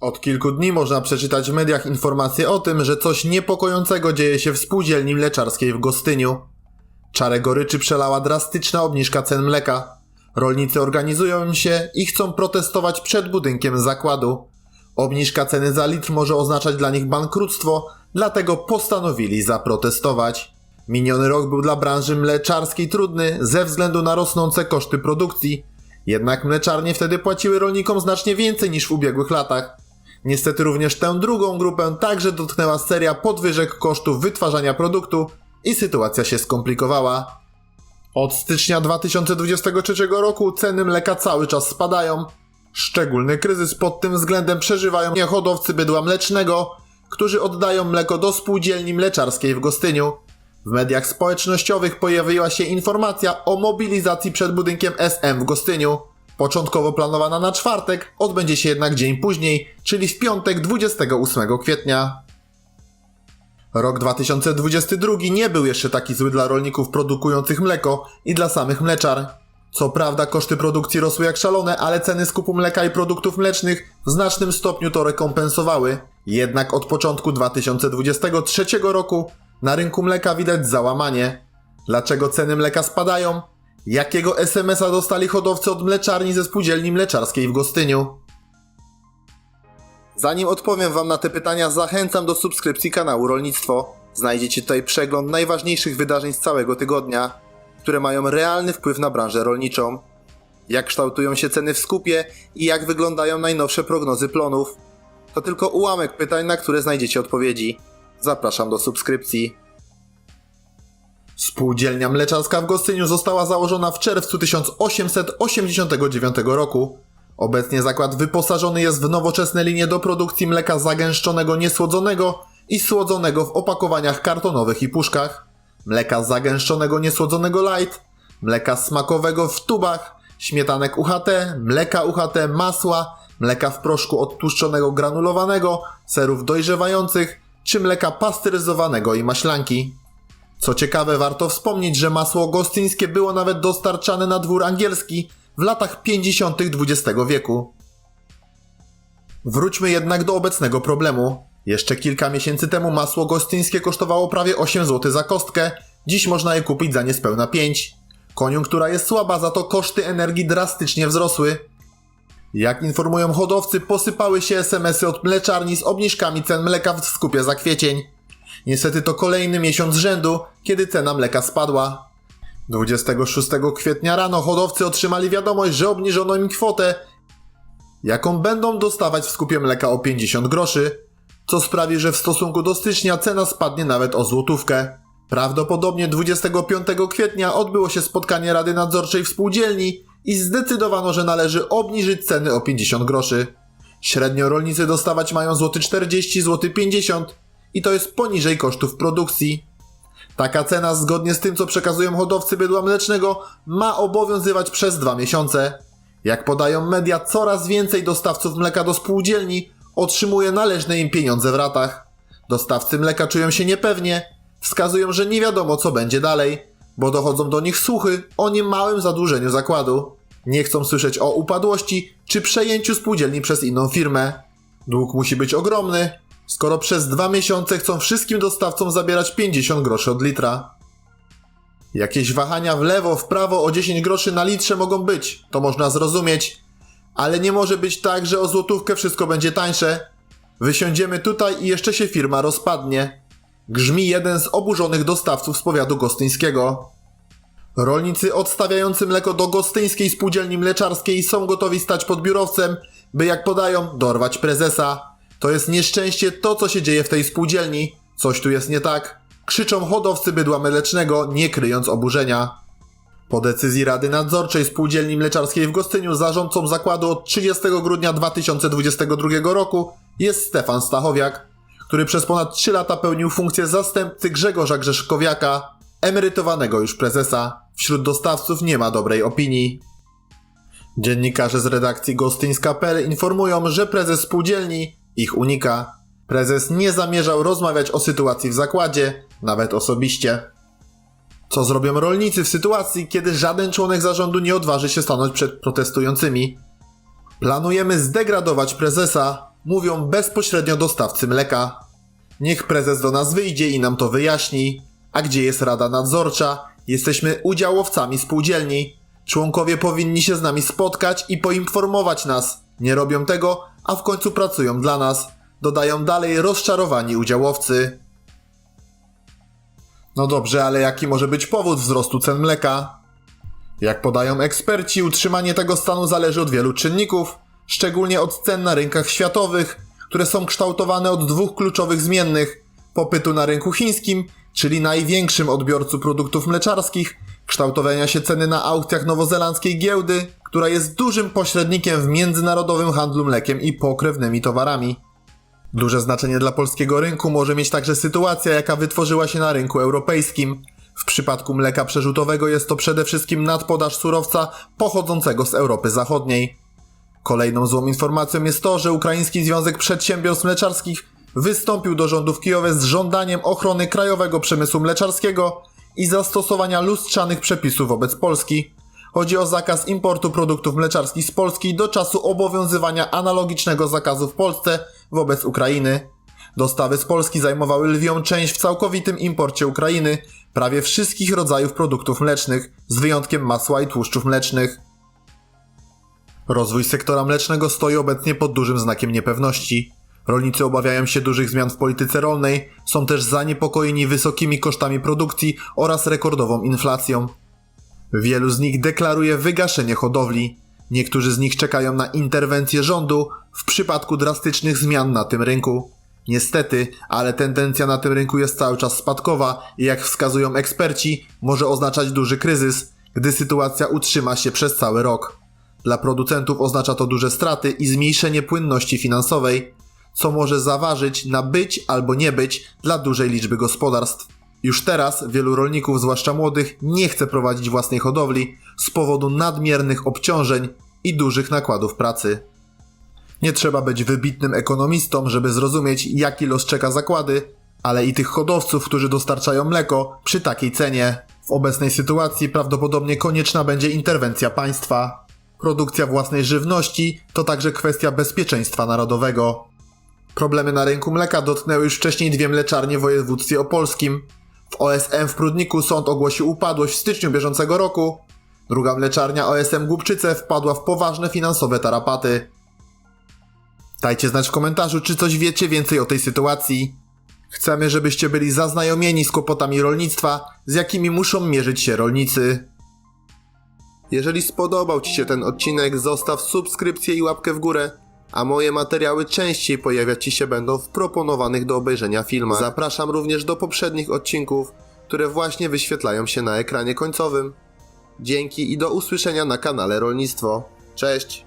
Od kilku dni można przeczytać w mediach informacje o tym, że coś niepokojącego dzieje się w spółdzielni mleczarskiej w Gostyniu. Czarę goryczy przelała drastyczna obniżka cen mleka. Rolnicy organizują się i chcą protestować przed budynkiem zakładu. Obniżka ceny za litr może oznaczać dla nich bankructwo, dlatego postanowili zaprotestować. Miniony rok był dla branży mleczarskiej trudny ze względu na rosnące koszty produkcji. Jednak mleczarnie wtedy płaciły rolnikom znacznie więcej niż w ubiegłych latach. Niestety również tę drugą grupę także dotknęła seria podwyżek kosztów wytwarzania produktu i sytuacja się skomplikowała. Od stycznia 2023 roku ceny mleka cały czas spadają. Szczególny kryzys pod tym względem przeżywają hodowcy bydła mlecznego, którzy oddają mleko do spółdzielni mleczarskiej w Gostyniu. W mediach społecznościowych pojawiła się informacja o mobilizacji przed budynkiem SM w Gostyniu. Początkowo planowana na czwartek, odbędzie się jednak dzień później, czyli w piątek 28 kwietnia. Rok 2022 nie był jeszcze taki zły dla rolników produkujących mleko i dla samych mleczar. Co prawda koszty produkcji rosły jak szalone, ale ceny skupu mleka i produktów mlecznych w znacznym stopniu to rekompensowały. Jednak od początku 2023 roku na rynku mleka widać załamanie. Dlaczego ceny mleka spadają? Jakiego SMS-a dostali hodowcy od mleczarni ze spółdzielni mleczarskiej w Gostyniu? Zanim odpowiem Wam na te pytania, zachęcam do subskrypcji kanału Rolnictwo. Znajdziecie tutaj przegląd najważniejszych wydarzeń z całego tygodnia, które mają realny wpływ na branżę rolniczą. Jak kształtują się ceny w skupie i jak wyglądają najnowsze prognozy plonów. To tylko ułamek pytań, na które znajdziecie odpowiedzi. Zapraszam do subskrypcji. Spółdzielnia mleczarska w Gostyniu została założona w czerwcu 1889 roku. Obecnie zakład wyposażony jest w nowoczesne linie do produkcji mleka zagęszczonego niesłodzonego i słodzonego w opakowaniach kartonowych i puszkach, mleka zagęszczonego niesłodzonego light, mleka smakowego w tubach, śmietanek UHT, mleka UHT, masła, mleka w proszku odtłuszczonego granulowanego, serów dojrzewających czy mleka pasteryzowanego i maślanki. Co ciekawe, warto wspomnieć, że masło gostyńskie było nawet dostarczane na dwór angielski w latach 50. XX wieku. Wróćmy jednak do obecnego problemu. Jeszcze kilka miesięcy temu masło gostyńskie kosztowało prawie 8 zł za kostkę, dziś można je kupić za niespełna 5. Koniunktura jest słaba, za to koszty energii drastycznie wzrosły. Jak informują hodowcy, posypały się SMS-y od mleczarni z obniżkami cen mleka w skupie za kwiecień. Niestety to kolejny miesiąc rzędu, kiedy cena mleka spadła. 26 kwietnia rano hodowcy otrzymali wiadomość, że obniżono im kwotę, jaką będą dostawać w skupie mleka o 50 groszy, co sprawi, że w stosunku do stycznia cena spadnie nawet o złotówkę. Prawdopodobnie 25 kwietnia odbyło się spotkanie Rady Nadzorczej w spółdzielni i zdecydowano, że należy obniżyć ceny o 50 groszy. Średnio rolnicy dostawać mają złoty 40, złoty 50 i to jest poniżej kosztów produkcji. Taka cena, zgodnie z tym co przekazują hodowcy bydła mlecznego, ma obowiązywać przez dwa miesiące. Jak podają media, coraz więcej dostawców mleka do spółdzielni otrzymuje należne im pieniądze w ratach. Dostawcy mleka czują się niepewnie, wskazują, że nie wiadomo co będzie dalej, bo dochodzą do nich słuchy o niemałym zadłużeniu zakładu. Nie chcą słyszeć o upadłości czy przejęciu spółdzielni przez inną firmę. Dług musi być ogromny, skoro przez dwa miesiące chcą wszystkim dostawcom zabierać 50 groszy od litra. Jakieś wahania w lewo, w prawo o 10 groszy na litrze mogą być, to można zrozumieć, ale nie może być tak, że o złotówkę wszystko będzie tańsze. Wysiądziemy tutaj i jeszcze się firma rozpadnie. Grzmi jeden z oburzonych dostawców z powiatu gostyńskiego. Rolnicy odstawiający mleko do gostyńskiej spółdzielni mleczarskiej są gotowi stać pod biurowcem, by jak podają, dorwać prezesa. To jest nieszczęście to, co się dzieje w tej spółdzielni. Coś tu jest nie tak. Krzyczą hodowcy bydła mlecznego, nie kryjąc oburzenia. Po decyzji Rady Nadzorczej Spółdzielni Mleczarskiej w Gostyniu zarządcą zakładu od 30 grudnia 2022 roku jest Stefan Stachowiak, który przez ponad 3 lata pełnił funkcję zastępcy Grzegorza Grzeszkowiaka, emerytowanego już prezesa. Wśród dostawców nie ma dobrej opinii. Dziennikarze z redakcji gostyńska.pl informują, że prezes spółdzielni ich unika. Prezes nie zamierzał rozmawiać o sytuacji w zakładzie, nawet osobiście. Co zrobią rolnicy w sytuacji, kiedy żaden członek zarządu nie odważy się stanąć przed protestującymi? Planujemy zdegradować prezesa, mówią bezpośrednio dostawcy mleka. Niech prezes do nas wyjdzie i nam to wyjaśni. A gdzie jest rada nadzorcza? Jesteśmy udziałowcami spółdzielni. Członkowie powinni się z nami spotkać i poinformować nas. Nie robią tego, a w końcu pracują dla nas. Dodają dalej rozczarowani udziałowcy. No dobrze, ale jaki może być powód wzrostu cen mleka? Jak podają eksperci, utrzymanie tego stanu zależy od wielu czynników, szczególnie od cen na rynkach światowych, które są kształtowane od dwóch kluczowych zmiennych: popytu na rynku chińskim, czyli największym odbiorcu produktów mleczarskich, kształtowania się ceny na aukcjach nowozelandzkiej giełdy, która jest dużym pośrednikiem w międzynarodowym handlu mlekiem i pokrewnymi towarami. Duże znaczenie dla polskiego rynku może mieć także sytuacja, jaka wytworzyła się na rynku europejskim. W przypadku mleka przerzutowego jest to przede wszystkim nadpodaż surowca pochodzącego z Europy Zachodniej. Kolejną złą informacją jest to, że Ukraiński Związek Przedsiębiorstw Mleczarskich wystąpił do rządu w Kijowie z żądaniem ochrony krajowego przemysłu mleczarskiego i zastosowania lustrzanych przepisów wobec Polski. Chodzi o zakaz importu produktów mleczarskich z Polski do czasu obowiązywania analogicznego zakazu w Polsce wobec Ukrainy. Dostawy z Polski zajmowały lwią część w całkowitym imporcie Ukrainy prawie wszystkich rodzajów produktów mlecznych, z wyjątkiem masła i tłuszczów mlecznych. Rozwój sektora mlecznego stoi obecnie pod dużym znakiem niepewności. Rolnicy obawiają się dużych zmian w polityce rolnej, są też zaniepokojeni wysokimi kosztami produkcji oraz rekordową inflacją. Wielu z nich deklaruje wygaszenie hodowli. Niektórzy z nich czekają na interwencję rządu w przypadku drastycznych zmian na tym rynku. Niestety, ale tendencja na tym rynku jest cały czas spadkowa i jak wskazują eksperci, może oznaczać duży kryzys, gdy sytuacja utrzyma się przez cały rok. Dla producentów oznacza to duże straty i zmniejszenie płynności finansowej, co może zaważyć na być albo nie być dla dużej liczby gospodarstw. Już teraz wielu rolników, zwłaszcza młodych, nie chce prowadzić własnej hodowli z powodu nadmiernych obciążeń i dużych nakładów pracy. Nie trzeba być wybitnym ekonomistą, żeby zrozumieć, jaki los czeka zakłady, ale i tych hodowców, którzy dostarczają mleko przy takiej cenie. W obecnej sytuacji prawdopodobnie konieczna będzie interwencja państwa. Produkcja własnej żywności to także kwestia bezpieczeństwa narodowego. Problemy na rynku mleka dotknęły już wcześniej dwie mleczarnie w województwie opolskim. W OSM w Prudniku sąd ogłosił upadłość w styczniu bieżącego roku. Druga mleczarnia OSM Głubczyce wpadła w poważne finansowe tarapaty. Dajcie znać w komentarzu, czy coś wiecie więcej o tej sytuacji. Chcemy, żebyście byli zaznajomieni z kłopotami rolnictwa, z jakimi muszą mierzyć się rolnicy. Jeżeli spodobał Ci się ten odcinek, zostaw subskrypcję i łapkę w górę, a moje materiały częściej pojawiać Ci się będą w proponowanych do obejrzenia filmach. Zapraszam również do poprzednich odcinków, które właśnie wyświetlają się na ekranie końcowym. Dzięki i do usłyszenia na kanale Rolnictwo. Cześć!